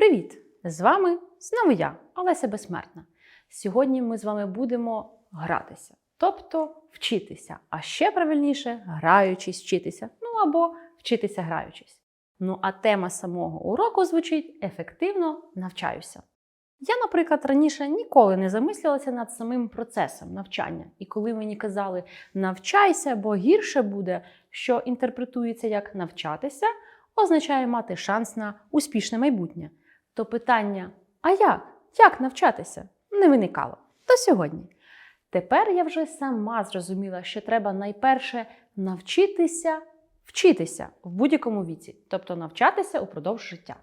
Привіт! З вами знову я, Олеся Безсмертна. Сьогодні ми з вами будемо гратися, тобто вчитися, а ще правильніше граючись вчитися, ну або вчитися граючись. Ну а тема самого уроку звучить ефективно навчаюся. Я, наприклад, раніше ніколи не замислювалася над самим процесом навчання. І коли мені казали навчайся, бо гірше буде, що інтерпретується як навчатися, означає мати шанс на успішне майбутнє. То питання, а як? Як навчатися? не виникало. То сьогодні. Тепер я вже сама зрозуміла, що треба найперше навчитися вчитися в будь-якому віці, тобто навчатися упродовж життя.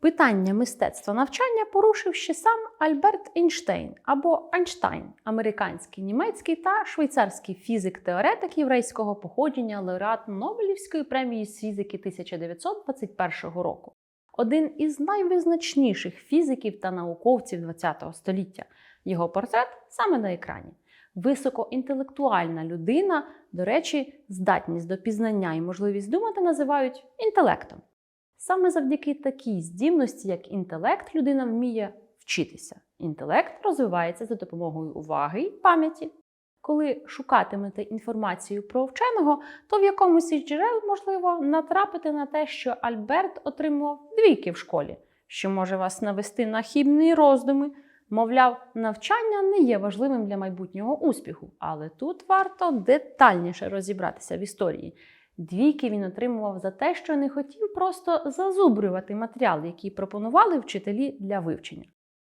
Питання мистецтва навчання порушив ще сам Альберт Ейнштейн або Айнштайн, американський, німецький та швейцарський фізик-теоретик єврейського походження, лауреат Нобелівської премії з фізики 1921 року. Один із найвизначніших фізиків та науковців ХХ століття. Його портрет саме на екрані. Високоінтелектуальна людина, до речі, здатність до пізнання і можливість думати називають інтелектом. Саме завдяки такій здібності, як інтелект, людина вміє вчитися. Інтелект розвивається за допомогою уваги і пам'яті. Коли шукатимете інформацію про вченого, то в якомусь із джерел можливо натрапити на те, що Альберт отримував двійки в школі, що може вас навести на хібні роздуми. Мовляв, навчання не є важливим для майбутнього успіху, але тут варто детальніше розібратися в історії. Двійки він отримував за те, що не хотів просто зазубрювати матеріал, який пропонували вчителі для вивчення.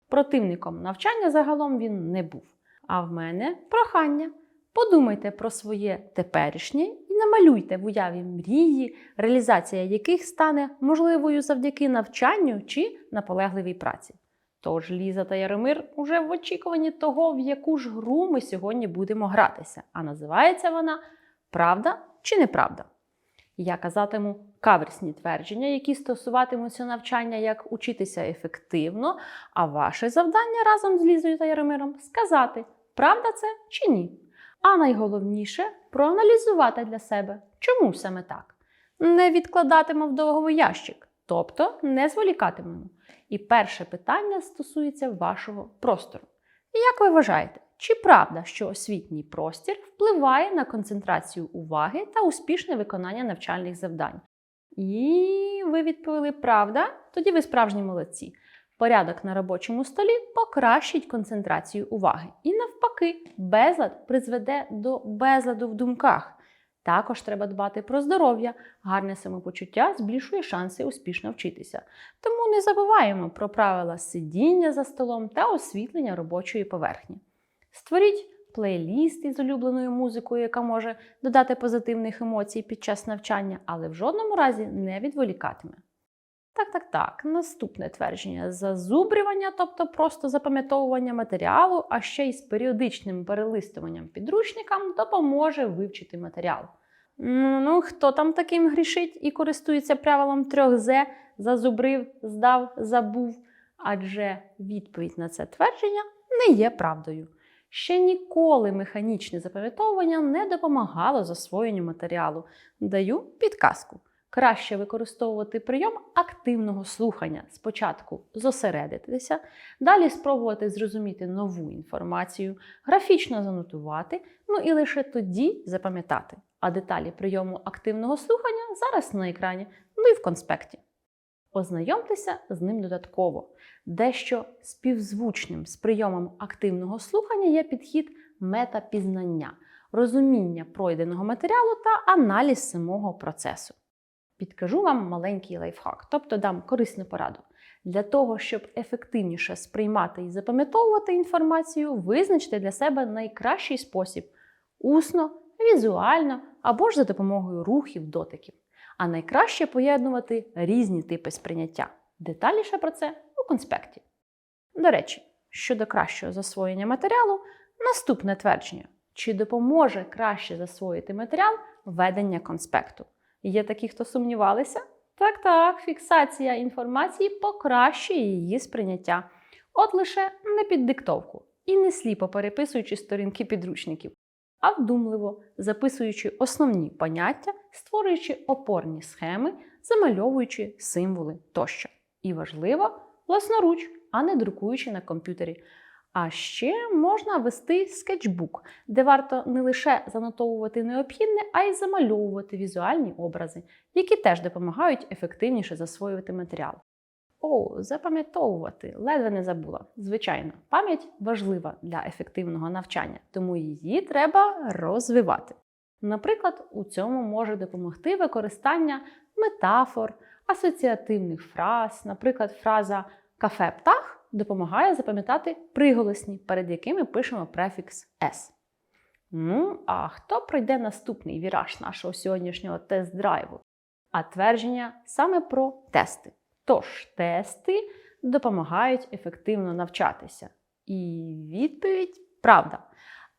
Противником навчання загалом він не був. А в мене прохання. Подумайте про своє теперішнє і намалюйте в уяві мрії, реалізація яких стане можливою завдяки навчанню чи наполегливій праці. Тож Ліза та Яромир уже в очікуванні того, в яку ж гру ми сьогодні будемо гратися. А називається вона Правда чи неправда? Я казатиму каверсні твердження, які стосуватимуться навчання, як учитися ефективно, а ваше завдання разом з Лізою та Яромиром сказати, правда це чи ні. А найголовніше проаналізувати для себе, чому саме так. Не відкладатимемо в довгому ящик, тобто не зволікатимемо. І перше питання стосується вашого простору. Як ви вважаєте, чи правда, що освітній простір впливає на концентрацію уваги та успішне виконання навчальних завдань? І ви відповіли правда? Тоді ви справжні молодці. Порядок на робочому столі покращить концентрацію уваги. І навпаки, безлад призведе до безладу в думках. Також треба дбати про здоров'я, гарне самопочуття збільшує шанси успішно вчитися. Тому не забуваємо про правила сидіння за столом та освітлення робочої поверхні. Створіть плейліст із улюбленою музикою, яка може додати позитивних емоцій під час навчання, але в жодному разі не відволікатиме. Так, так, так. Наступне твердження зазубрювання, тобто просто запам'ятовування матеріалу, а ще й з періодичним перелистуванням підручникам допоможе вивчити матеріал. Ну, ну, хто там таким грішить і користується правилом трьох З, зазубрив, здав, забув. Адже відповідь на це твердження не є правдою. Ще ніколи механічне запам'ятовування не допомагало засвоєнню матеріалу. Даю підказку. Краще використовувати прийом активного слухання. Спочатку зосередитися, далі спробувати зрозуміти нову інформацію, графічно занотувати, ну і лише тоді запам'ятати. А деталі прийому активного слухання зараз на екрані, ну і в конспекті. Ознайомтеся з ним додатково. Дещо співзвучним з прийомом активного слухання є підхід метапізнання, розуміння пройденого матеріалу та аналіз самого процесу. Підкажу вам маленький лайфхак, тобто дам корисну пораду. Для того, щоб ефективніше сприймати і запам'ятовувати інформацію, визначте для себе найкращий спосіб усно, візуально або ж за допомогою рухів, дотиків. А найкраще поєднувати різні типи сприйняття. Детальніше про це у конспекті. До речі, щодо кращого засвоєння матеріалу, наступне твердження: чи допоможе краще засвоїти матеріал ведення конспекту? Є такі, хто сумнівалися? Так, так, фіксація інформації покращує її сприйняття. От лише не під диктовку і не сліпо переписуючи сторінки підручників, а вдумливо записуючи основні поняття, створюючи опорні схеми, замальовуючи символи тощо. І важливо власноруч, а не друкуючи на комп'ютері. А ще можна вести скетчбук, де варто не лише занотовувати необхідне, а й замальовувати візуальні образи, які теж допомагають ефективніше засвоювати матеріал. О, запам'ятовувати ледве не забула. Звичайно, пам'ять важлива для ефективного навчання, тому її треба розвивати. Наприклад, у цьому може допомогти використання метафор, асоціативних фраз, наприклад, фраза кафе птах допомагає запам'ятати приголосні, перед якими пишемо префікс «с». Ну, а хто пройде наступний віраж нашого сьогоднішнього тест-драйву? А твердження саме про тести. Тож, тести допомагають ефективно навчатися. І відповідь правда.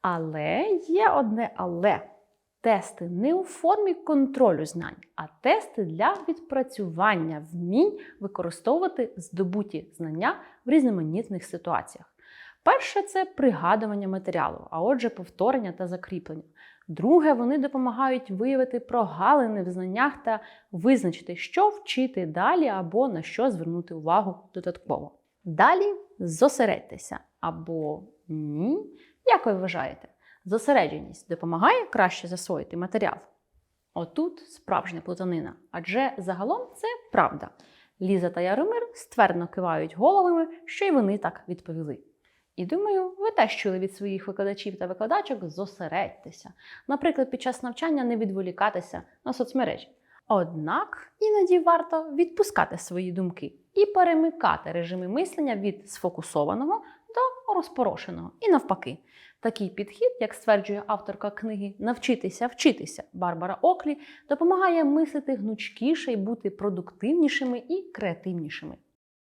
Але є одне але. Тести не у формі контролю знань, а тести для відпрацювання вмінь використовувати здобуті знання в різноманітних ситуаціях. Перше це пригадування матеріалу, а отже, повторення та закріплення. Друге, вони допомагають виявити прогалини в знаннях та визначити, що вчити далі або на що звернути увагу додатково. Далі зосередьтеся або ні. Як ви вважаєте? Зосередженість допомагає краще засвоїти матеріал? Отут справжня плутанина, адже загалом це правда. Ліза та Яромир ствердно кивають головами, що й вони так відповіли. І думаю, ви теж чули від своїх викладачів та викладачок зосередьтеся. Наприклад, під час навчання не відволікатися на соцмережі. Однак іноді варто відпускати свої думки і перемикати режими мислення від сфокусованого розпорошеного. І навпаки, такий підхід, як стверджує авторка книги Навчитися вчитися Барбара Оклі, допомагає мислити гнучкіше і бути продуктивнішими і креативнішими.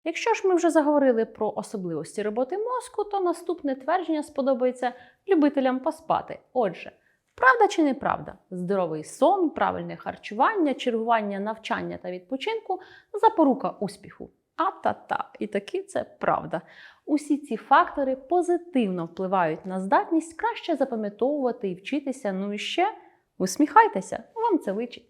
Якщо ж ми вже заговорили про особливості роботи мозку, то наступне твердження сподобається любителям поспати. Отже, правда чи неправда? Здоровий сон, правильне харчування, чергування навчання та відпочинку запорука успіху. А-та-та, і таки це правда. Усі ці фактори позитивно впливають на здатність краще запам'ятовувати і вчитися. Ну і ще усміхайтеся, вам це личить.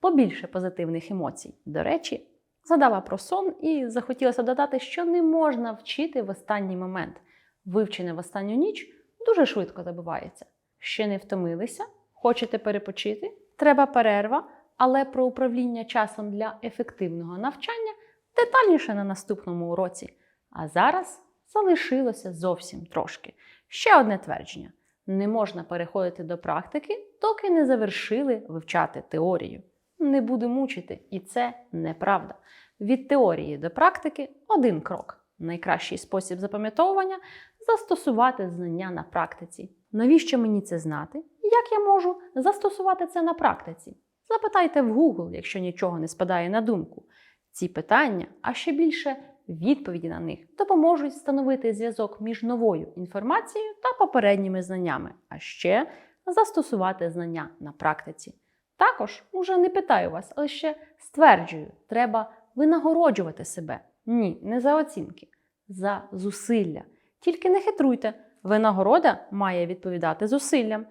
Побільше позитивних емоцій. До речі, згадала про сон і захотілося додати, що не можна вчити в останній момент. Вивчене в останню ніч дуже швидко забувається. Ще не втомилися? Хочете перепочити? Треба перерва, але про управління часом для ефективного навчання детальніше на наступному уроці. А зараз залишилося зовсім трошки. Ще одне твердження: не можна переходити до практики, доки не завершили вивчати теорію. Не буду мучити, і це неправда. Від теорії до практики один крок. Найкращий спосіб запам'ятовування застосувати знання на практиці. Навіщо мені це знати? Як я можу застосувати це на практиці? Запитайте в Google, якщо нічого не спадає на думку. Ці питання, а ще більше відповіді на них, допоможуть встановити зв'язок між новою інформацією та попередніми знаннями, а ще застосувати знання на практиці. Також уже не питаю вас, але ще стверджую, треба винагороджувати себе. Ні, не за оцінки, за зусилля. Тільки не хитруйте, винагорода має відповідати зусиллям.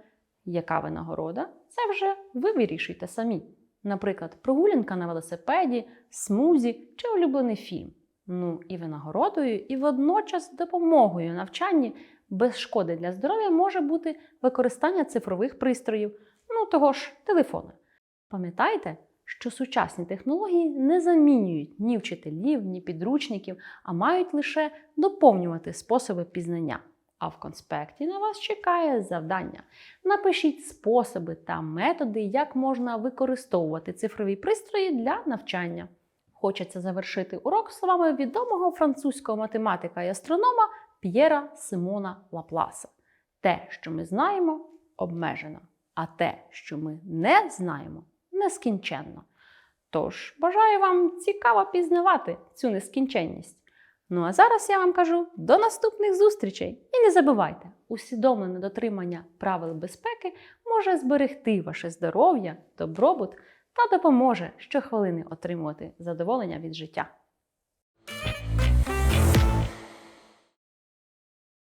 Яка винагорода? Це вже ви вирішуйте самі. Наприклад, прогулянка на велосипеді, смузі чи улюблений фільм. Ну і винагородою, і водночас допомогою навчанні без шкоди для здоров'я може бути використання цифрових пристроїв, ну того ж телефона. Пам'ятайте, що сучасні технології не замінюють ні вчителів, ні підручників, а мають лише доповнювати способи пізнання. А в конспекті на вас чекає завдання. Напишіть способи та методи, як можна використовувати цифрові пристрої для навчання. Хочеться завершити урок словами відомого французького математика і астронома П'єра Симона Лапласа. Те, що ми знаємо, обмежено, а те, що ми не знаємо, нескінченно. Тож бажаю вам цікаво пізнавати цю нескінченність. Ну а зараз я вам кажу до наступних зустрічей. І не забувайте, усвідомлене дотримання правил безпеки може зберегти ваше здоров'я, добробут та допоможе щохвилини отримувати задоволення від життя.